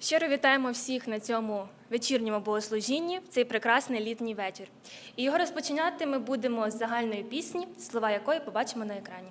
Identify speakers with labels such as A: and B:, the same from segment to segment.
A: Щиро вітаємо всіх на цьому вечірньому богослужінні в цей прекрасний літній вечір. І його розпочинати ми будемо з загальної пісні, слова якої побачимо на екрані.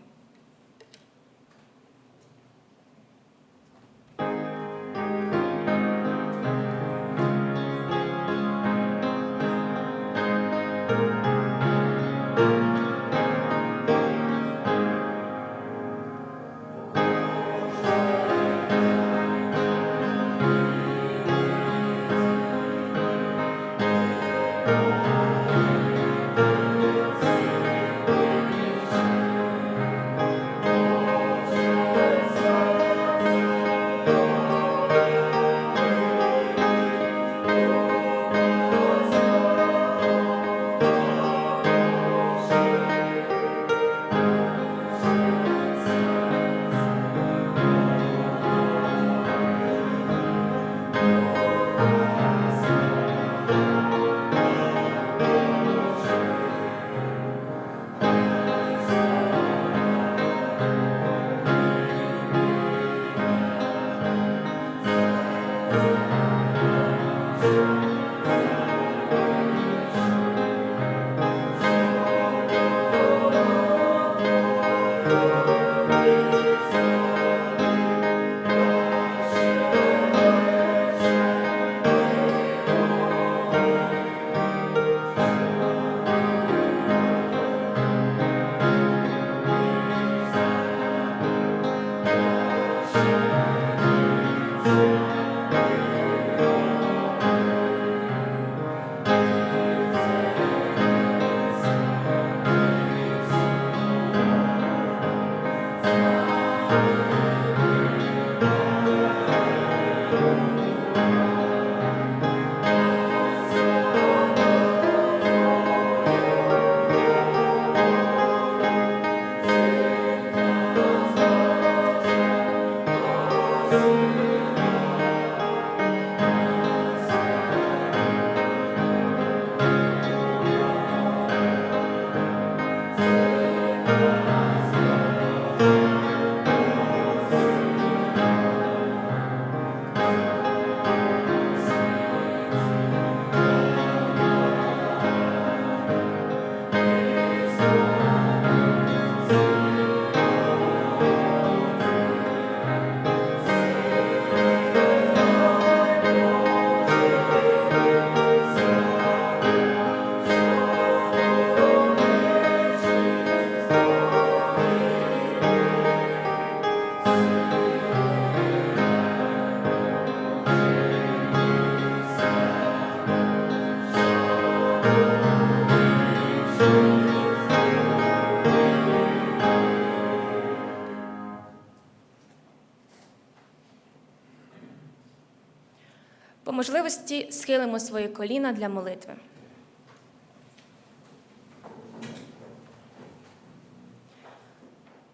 A: Можливості схилимо свої коліна для молитви.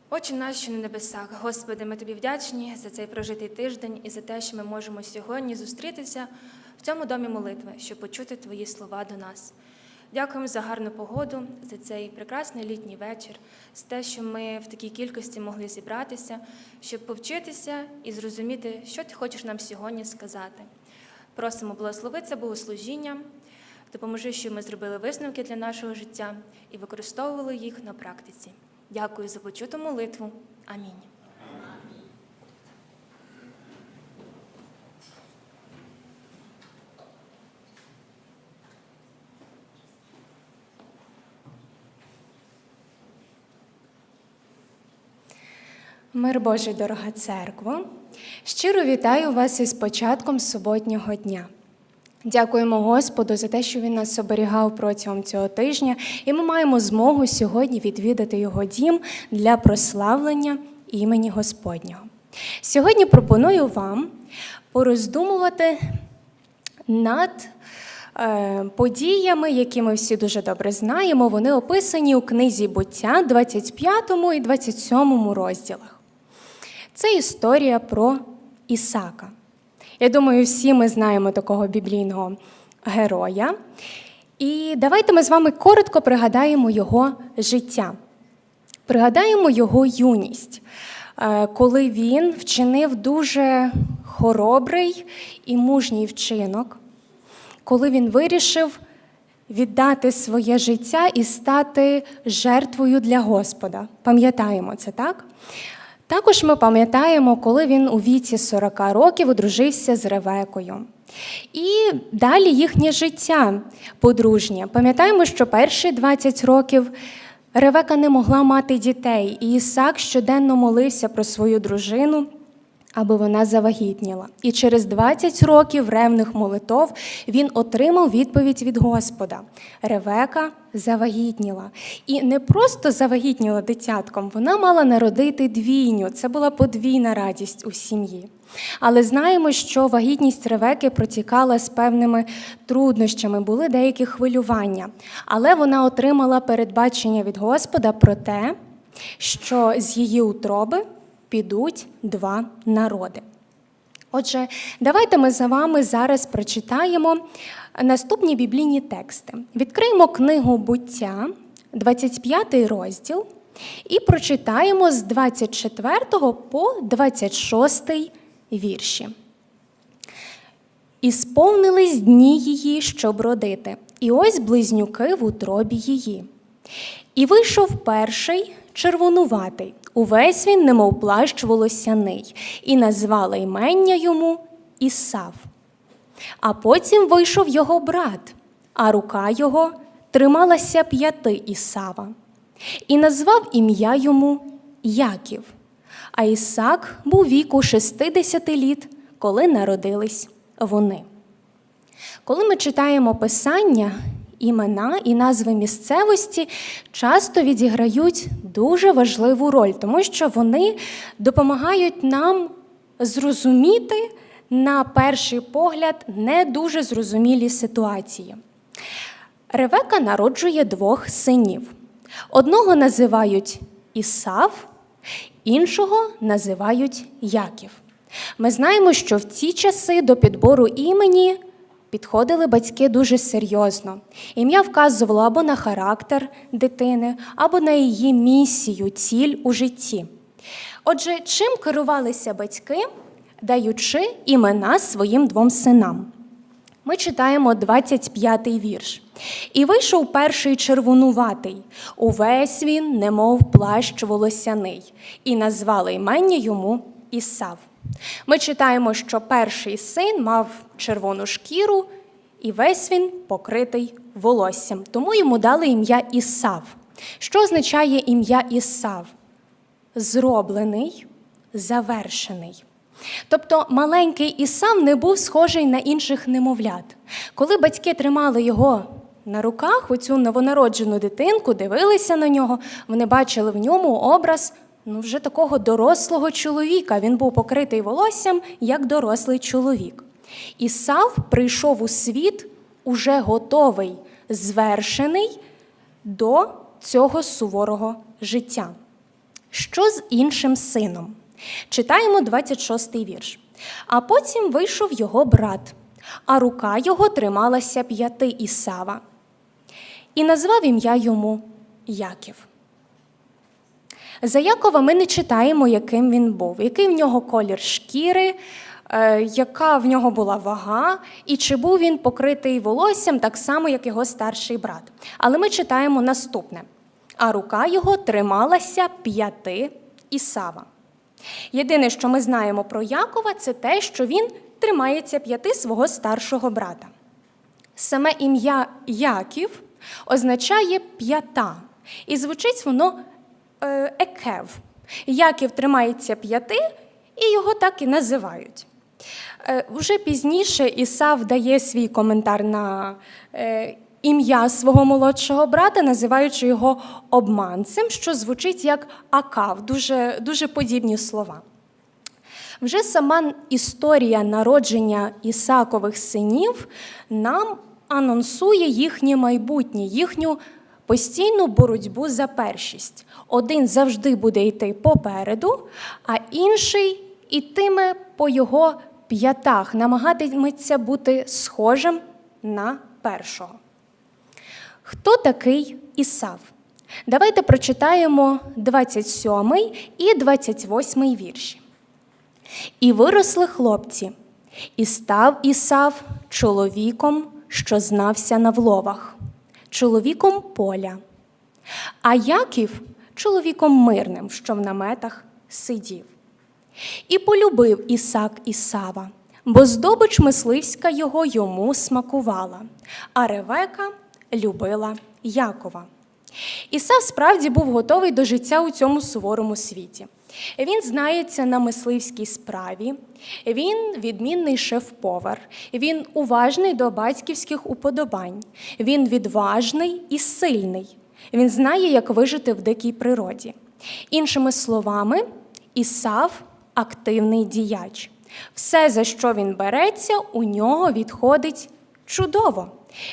A: Отче наш, що на небесах, Господи, ми тобі вдячні за цей прожитий тиждень і за те, що ми можемо сьогодні зустрітися в цьому домі молитви, щоб почути Твої слова до нас. Дякуємо за гарну погоду, за цей прекрасний літній вечір, за те, що ми в такій кількості могли зібратися, щоб повчитися і зрозуміти, що ти хочеш нам сьогодні сказати. Просимо благослови це богослужіння, допоможи, щоб ми зробили висновки для нашого життя і використовували їх на практиці. Дякую за почуту молитву. Амінь.
B: Мир Божий, дорога церкво! Щиро вітаю вас із початком суботнього дня. Дякуємо Господу за те, що Він нас оберігав протягом цього тижня, і ми маємо змогу сьогодні відвідати Його дім для прославлення імені Господнього. Сьогодні пропоную вам пороздумувати над е, подіями, які ми всі дуже добре знаємо. Вони описані у книзі буття 25 і 27 розділах. Це історія про Ісака. Я думаю, всі ми знаємо такого біблійного героя. І давайте ми з вами коротко пригадаємо його життя, пригадаємо його юність. е, коли він вчинив дуже хоробрий і мужній вчинок, коли він вирішив віддати своє життя і стати жертвою для Господа. Пам'ятаємо це, так? Також ми пам'ятаємо, коли він у віці 40 років одружився з Ревекою. І далі їхнє життя подружнє. Пам'ятаємо, що перші 20 років Ревека не могла мати дітей, і Ісак щоденно молився про свою дружину, аби вона завагітніла. І через 20 років ревних молитов він отримав відповідь від Господа. Ревека завагітніла. І не просто завагітніла дитятком, вона мала народити двійню. Це була подвійна радість у сім'ї. Але знаємо, що вагітність Ревеки протікала з певними труднощами, були деякі хвилювання. Але вона отримала передбачення від Господа про те, що з її утроби підуть два народи. Отже, давайте ми за вами зараз прочитаємо наступні біблійні тексти. Відкриємо книгу буття, 25 розділ, і прочитаємо з 24 по 26 вірші. І сповнились дні її, щоб родити, і ось близнюки в утробі її. І вийшов перший червонуватий, увесь він, немов плащ волосяний, і назвали ймення йому Ісав. А потім вийшов його брат, а рука його трималася п'яти Ісава, і назвав ім'я йому Яків. А Ісак був віку 60 літ, коли народились вони. Коли ми читаємо писання, імена і назви місцевості часто відіграють дуже важливу роль, тому що вони допомагають нам зрозуміти на перший погляд не дуже зрозумілі ситуації. Ревека народжує двох синів. Одного називають Ісав, іншого називають Яків. Ми знаємо, що в ці часи до підбору імені підходили батьки дуже серйозно. Ім'я вказувало або на характер дитини, або на її місію, ціль у житті. Отже, чим керувалися батьки, даючи імена своїм двом синам? Ми читаємо 25-й вірш. І вийшов перший червонуватий. Увесь він, немов плащ волосяний, і назвали імення йому Ісав. Ми читаємо, що перший син мав червону шкіру, і весь він покритий волоссям. Тому йому дали ім'я Ісав. Що означає ім'я Ісав? Зроблений, завершений. Тобто маленький Ісав не був схожий на інших немовлят. Коли батьки тримали його на руках, оцю новонароджену дитинку, дивилися на нього, вони бачили в ньому образ ну, вже такого дорослого чоловіка. Він був покритий волоссям як дорослий чоловік. Ісав прийшов у світ уже готовий, звершений до цього суворого життя. Що з іншим сином? Читаємо 26-й вірш. А потім вийшов його брат, а рука його трималася п'яти Ісава, і назвав ім'я йому Яків. За Якова ми не читаємо, яким він був, який в нього колір шкіри, е, яка в нього була вага, і чи був він покритий волоссям так само, як його старший брат. Але ми читаємо наступне: а рука його трималася п'яти Ісава. Єдине, що ми знаємо про Якова, це те, що він тримається п'яти свого старшого брата. Саме ім'я Яків означає п'ята, і звучить воно екев. Яків тримається п'яти, і його так і називають. Е, Вже пізніше Ісав дає свій коментар на е, ім'я свого молодшого брата, називаючи його обманцем, що звучить як акав, дуже, дуже подібні слова. Вже сама історія народження Ісакових синів нам анонсує їхнє майбутнє, їхню постійну боротьбу за першість. Один завжди буде йти попереду, а інший ітиме по його п'ятах, намагатиметься бути схожим на першого. Хто такий Ісав? Давайте прочитаємо 27 і 28 вірші. І виросли хлопці, і став Ісав чоловіком, що знався на вловах, чоловіком поля. А Яків чоловіком мирним, що в наметах сидів. І полюбив Ісак Ісава, бо здобич мисливська його йому смакувала, а Ревека любила Якова. Ісав справді був готовий до життя у цьому суворому світі. Він знається на мисливській справі, він відмінний шеф-повар, він уважний до батьківських уподобань, він відважний і сильний. Він знає, як вижити в дикій природі. Іншими словами, Ісав активний діяч. Все, за що він береться, у нього відходить чудово.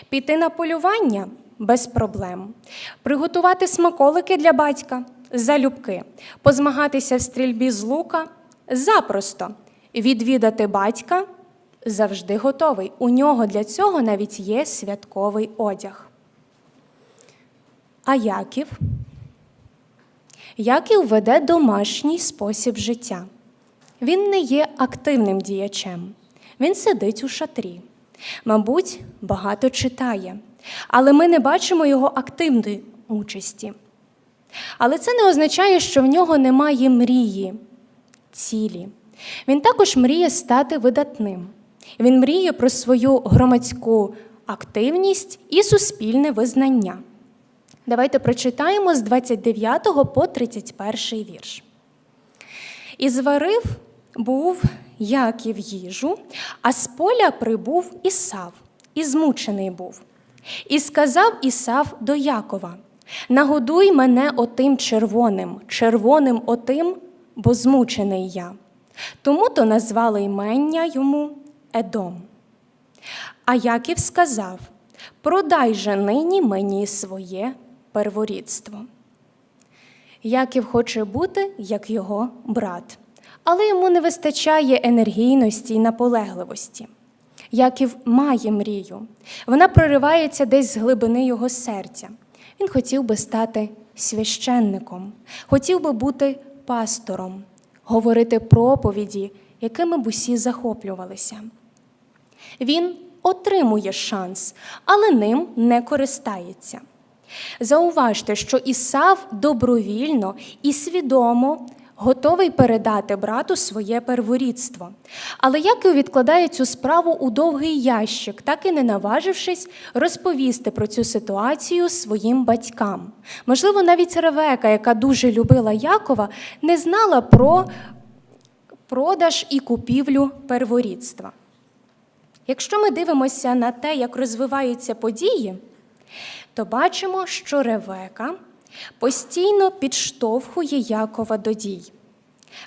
B: Піти на полювання без проблем, приготувати смаколики для батька залюбки, позмагатися в стрільбі з лука запросто, відвідати батька завжди готовий. У нього для цього навіть є святковий одяг. А Яків? Яків веде домашній спосіб життя. Він не є активним діячем. Він сидить у шатрі. Мабуть, багато читає, але ми не бачимо його активної участі. Але це не означає, що в нього немає мрії, цілі. Він також мріє стати видатним. Він мріє про свою громадську активність і суспільне визнання. Давайте прочитаємо з 29 по 31 вірш. І зварив був Яків їжу, а з поля прибув Ісав, і змучений був. І сказав Ісав до Якова: Нагодуй мене отим червоним, червоним отим, бо змучений я. Тому то назвали імення йому Едом. А Яків сказав: Продай же нині мені своє перворідство. Яків хоче бути як його брат, але йому не вистачає енергійності й наполегливості. Яків має мрію, вона проривається десь з глибини його серця. Він хотів би стати священником, хотів би бути пастором, говорити проповіді, якими б усі захоплювалися. Він отримує шанс, але ним не користається. Зауважте, що Ісав добровільно і свідомо готовий передати брату своє перворідство. Але Яків відкладає цю справу у довгий ящик, так і не наважившись розповісти про цю ситуацію своїм батькам. Можливо, навіть Ревека, яка дуже любила Якова, не знала про продаж і купівлю перворідства. Якщо ми дивимося на те, як розвиваються події, то бачимо, що Ревека постійно підштовхує Якова до дій.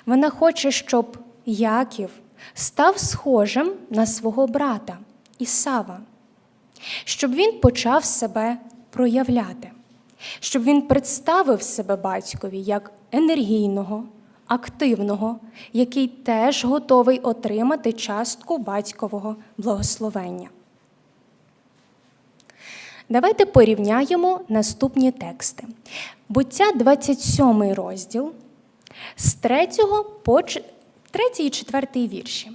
B: Вона хоче, щоб Яків став схожим на свого брата Ісава, щоб він почав себе проявляти, щоб він представив себе батькові як енергійного, активного, який теж готовий отримати частку батькового благословення. Давайте порівняємо наступні тексти. Буття 27 розділ з 3 по 3 і 4 вірші.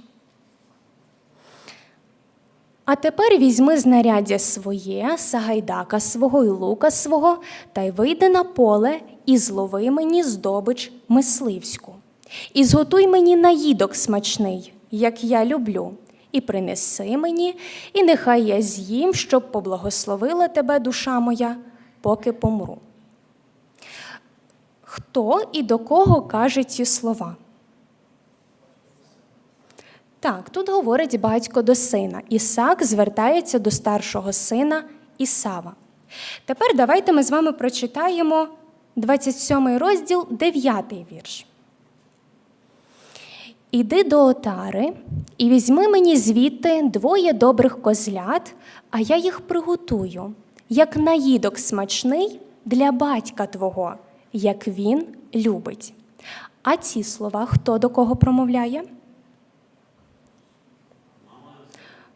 B: А тепер візьми знаряддя своє, сагайдака свого і лука свого, та й вийди на поле і злови мені здобич мисливську. І зготуй мені наїдок смачний, як я люблю, і принеси мені, і нехай я з'їм, щоб поблагословила тебе, душа моя, поки помру. Хто і до кого каже ці слова? Так, тут говорить батько до сина. Ісак звертається до старшого сина Ісава. Тепер давайте ми з вами прочитаємо 27 розділ, 9 вірш. Іди до отари і візьми мені звідти двоє добрих козлят, а я їх приготую, як наїдок смачний для батька твого, як він любить. А ці слова хто до кого промовляє?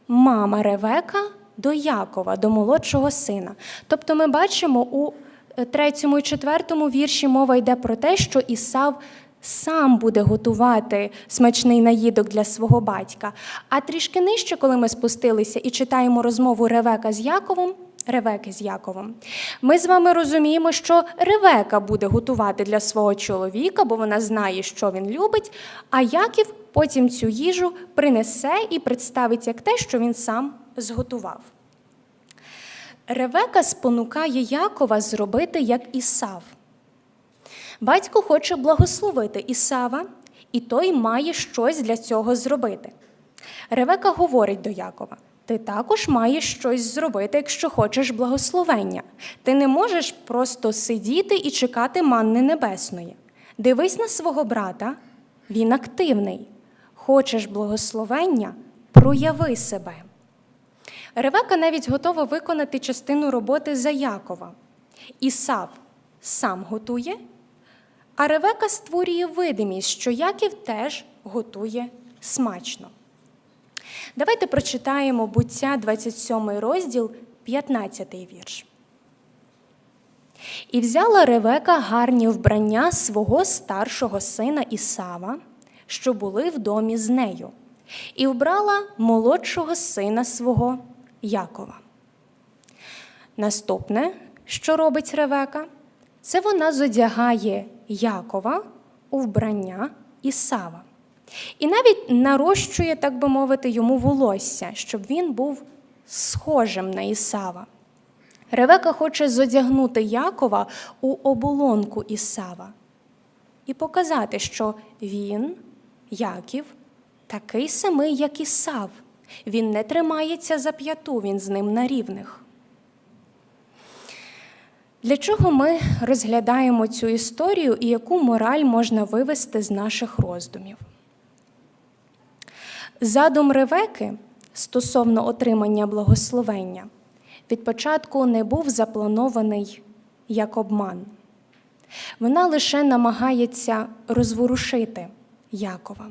B: Мама Ревека до Якова, до молодшого сина. Тобто ми бачимо у е, третьому і четвертому вірші мова йде про те, що Ісав сам буде готувати смачний наїдок для свого батька. А трішки нижче, коли ми спустилися і читаємо розмову Ревека з Яковом, Ревеки з Яковом, ми з вами розуміємо, що Ревека буде готувати для свого чоловіка, бо вона знає, що він любить, а Яків потім цю їжу принесе і представить як те, що він сам зготував. Ревека спонукає Якова зробити як Ісав. Батько хоче благословити Ісава, і той має щось для цього зробити. Ревека говорить до Якова: ти також маєш щось зробити, якщо хочеш благословення. Ти не можеш просто сидіти і чекати манни небесної. Дивись на свого брата, він активний. Хочеш благословення, прояви себе. Ревека навіть готова виконати частину роботи за Якова. Ісав сам готує, а Ревека створює видимість, що Яків теж готує смачно. Давайте прочитаємо буття 27 розділ, 15 вірш. І взяла Ревека гарні вбрання свого старшого сина Ісава, що були в домі з нею, і вбрала молодшого сина свого Якова. Наступне, що робить Ревека, це вона зодягає Якова у вбрання Ісава. І навіть нарощує, так би мовити, йому волосся, щоб він був схожим на Ісава. Ревека хоче зодягнути Якова у оболонку Ісава і показати, що він, Яків, такий самий, як Ісав. Він не тримається за п'яту, він з ним на рівних. Для чого ми розглядаємо цю історію і яку мораль можна вивести з наших роздумів? Задум Ревеки стосовно отримання благословення від початку не був запланований як обман. Вона лише намагається розворушити Якова,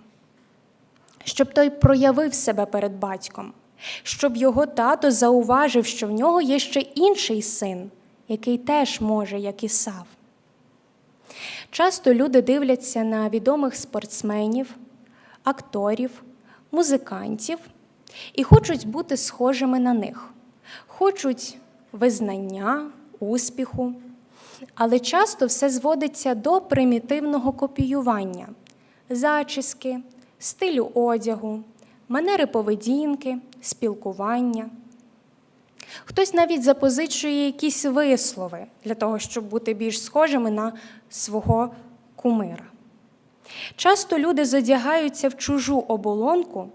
B: щоб той проявив себе перед батьком, щоб його тато зауважив, що в нього є ще інший син, який теж може, як Ісав. Часто люди дивляться на відомих спортсменів, акторів, музикантів і хочуть бути схожими на них, хочуть визнання, успіху. Але часто все зводиться до примітивного копіювання, зачіски, стилю одягу, манери поведінки, спілкування. Хтось навіть запозичує якісь вислови для того, щоб бути більш схожими на свого кумира. Часто люди зодягаються в чужу оболонку,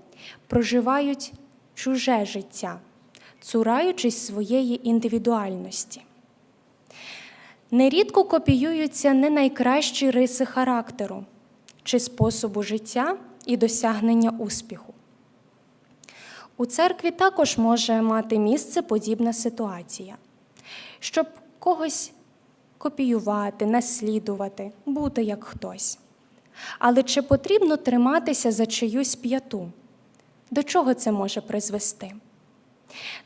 B: проживають чуже життя, цураючись своєї індивідуальності. Нерідко копіюються не найкращі риси характеру чи способу життя і досягнення успіху. У церкві також може мати місце подібна ситуація, щоб когось копіювати, наслідувати, бути як хтось. Але чи потрібно триматися за чиюсь п'яту? До чого це може призвести?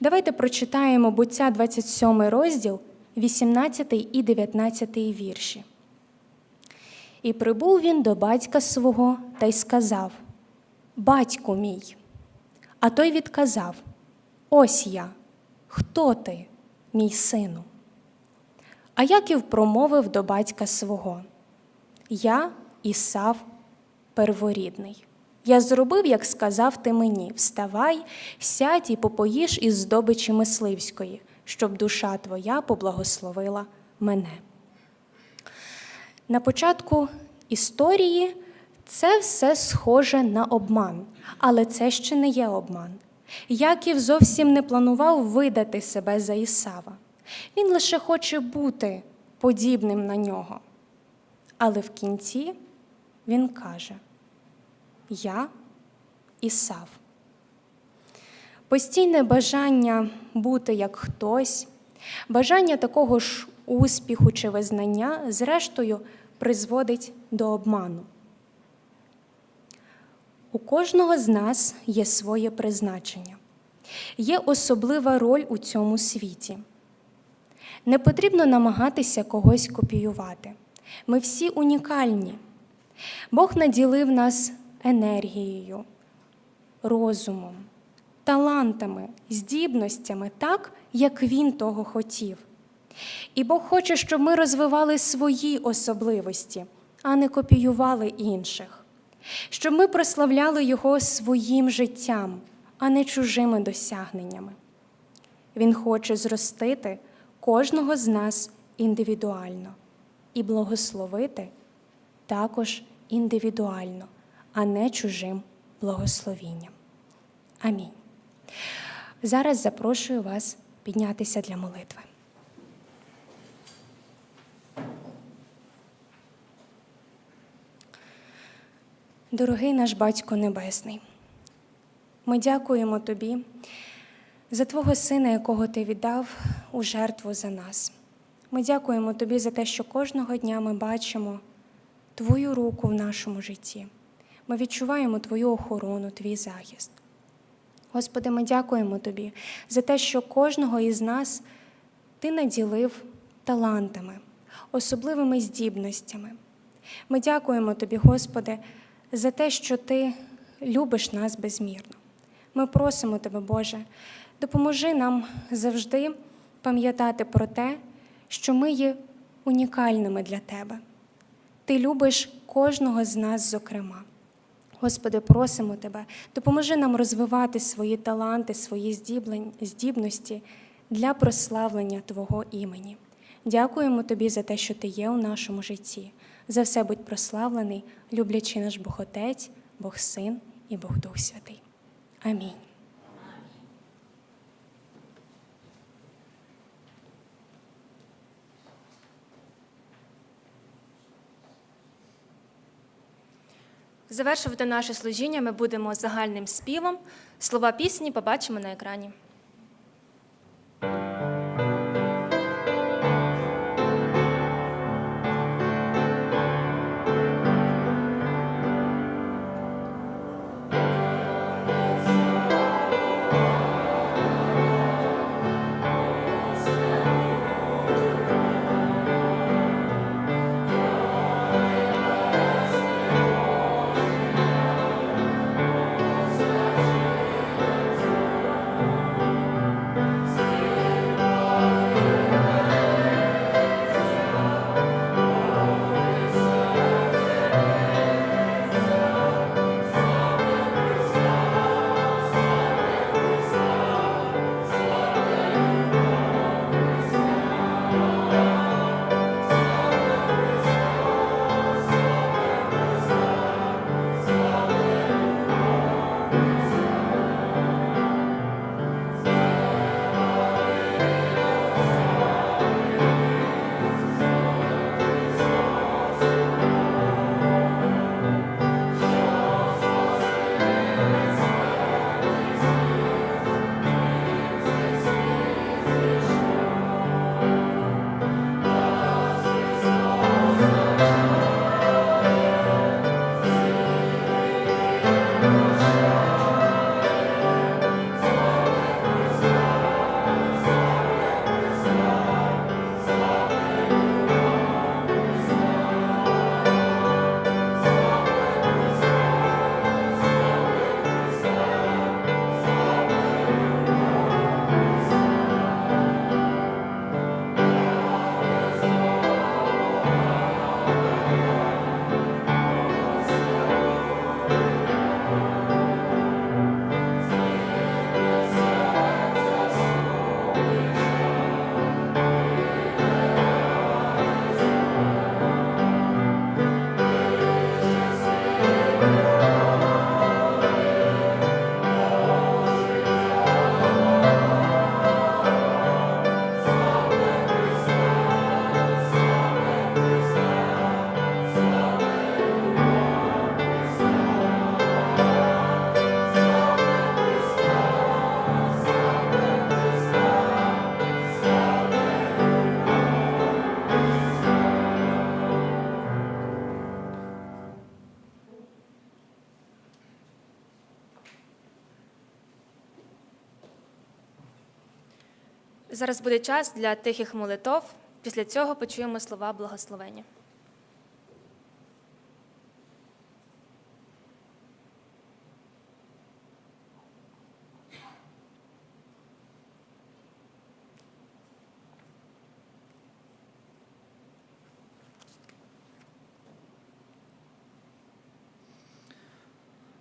B: Давайте прочитаємо буття 27 розділ, 18 і 19 вірші. І прибув він до батька свого та й сказав: Батьку мій. А той відказав: Ось я, хто ти, мій сину? А Яків промовив до батька свого: Я Ісав перворідний. Я зробив, як сказав ти мені: вставай, сядь і попоїш із здобичі мисливської, щоб душа твоя поблагословила мене. На початку історії це все схоже на обман, але це ще не є обман. Яків зовсім не планував видати себе за Ісава. Він лише хоче бути подібним на нього. Але в кінці він каже: Я Ісав. Постійне бажання бути як хтось, бажання такого ж успіху чи визнання, зрештою, призводить до обману. У кожного з нас є своє призначення, є особлива роль у цьому світі. Не потрібно намагатися когось копіювати. Ми всі унікальні. Бог наділив нас енергією, розумом, талантами, здібностями так, як Він того хотів. І Бог хоче, щоб ми розвивали свої особливості, а не копіювали інших, щоб ми прославляли Його своїм життям, а не чужими досягненнями. Він хоче зростити кожного з нас індивідуально і благословити також індивідуально, а не чужим благословінням. Амінь. Зараз запрошую вас піднятися для молитви. Дорогий наш Батько Небесний, ми дякуємо Тобі за Твого Сина, якого Ти віддав у жертву за нас. Ми дякуємо Тобі за те, що кожного дня ми бачимо Твою руку в нашому житті. Ми відчуваємо Твою охорону, Твій захист. Господи, ми дякуємо Тобі за те, що кожного із нас Ти наділив талантами, особливими здібностями. Ми дякуємо Тобі, Господи, за те, що Ти любиш нас безмірно. Ми просимо Тебе, Боже, допоможи нам завжди пам'ятати про те, що ми є унікальними для Тебе. Ти любиш кожного з нас, зокрема. Господи, просимо Тебе, допоможи нам розвивати свої таланти, свої здібності для прославлення Твого імені. Дякуємо Тобі за те, що Ти є у нашому житті. За все будь прославлений, люблячи наш Бог Отець, Бог Син і Бог Дух Святий. Амінь.
A: Завершувати наше служіння ми будемо загальним співом. Слова пісні побачимо на екрані. Зараз буде час для тихих молитов. Після цього почуємо слова благословення.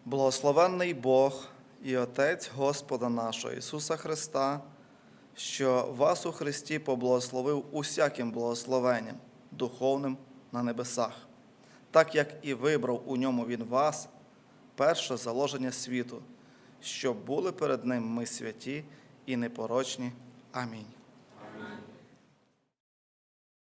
C: Благословенний Бог і Отець Господа нашого Ісуса Христа, що вас у Христі поблагословив усяким благословенням, духовним на небесах, так як і вибрав у ньому Він вас, перше заложення світу, щоб були перед Ним ми святі і непорочні. Амінь.